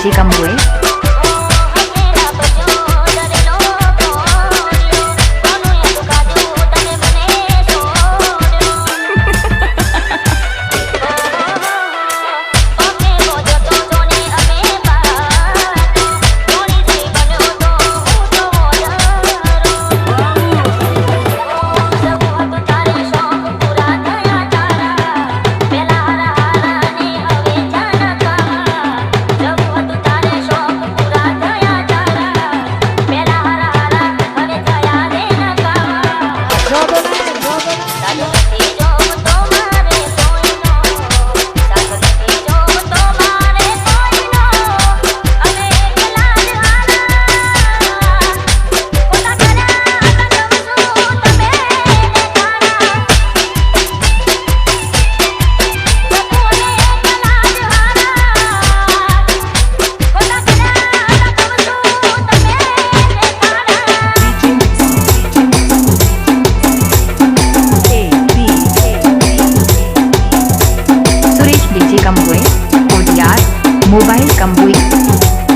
基金会 Mobile Cambuí.